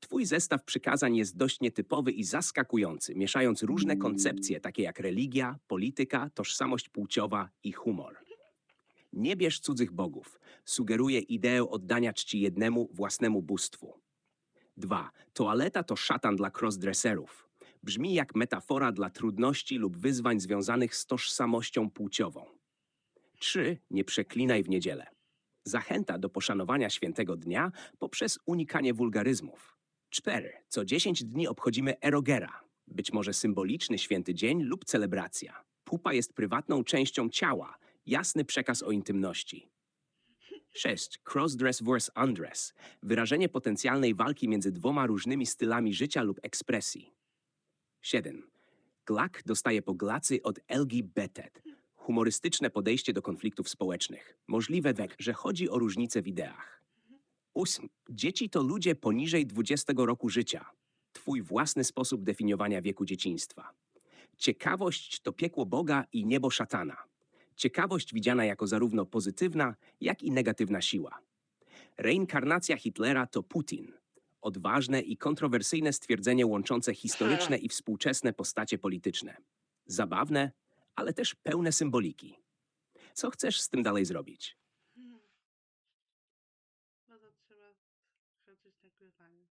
Twój zestaw przykazań jest dość nietypowy i zaskakujący, mieszając różne koncepcje, takie jak religia, polityka, tożsamość płciowa i humor. Nie bierz cudzych bogów. Sugeruje ideę oddania czci jednemu własnemu bóstwu. 2. Toaleta to szatan dla crossdresserów. Brzmi jak metafora dla trudności lub wyzwań związanych z tożsamością płciową. 3. Nie przeklinaj w niedzielę. Zachęta do poszanowania świętego dnia poprzez unikanie wulgaryzmów. 4. Co 10 dni obchodzimy erogera, być może symboliczny święty dzień lub celebracja. Pupa jest prywatną częścią ciała, jasny przekaz o intymności. 6. Crossdress vs. undress. Wyrażenie potencjalnej walki między dwoma różnymi stylami życia lub ekspresji. 7. Glak dostaje po glacy od LGBT. Humorystyczne podejście do konfliktów społecznych. Możliwe, że chodzi o różnice w ideach. 8. Dzieci to ludzie poniżej 20 roku życia. Twój własny sposób definiowania wieku dzieciństwa. Ciekawość to piekło Boga i niebo szatana. Ciekawość widziana jako zarówno pozytywna, jak i negatywna siła. Reinkarnacja Hitlera to Putin. Odważne i kontrowersyjne stwierdzenie łączące historyczne i współczesne postacie polityczne. Zabawne, ale też pełne symboliki. Co chcesz z tym dalej zrobić? Hmm. No to trzeba nagrywanie.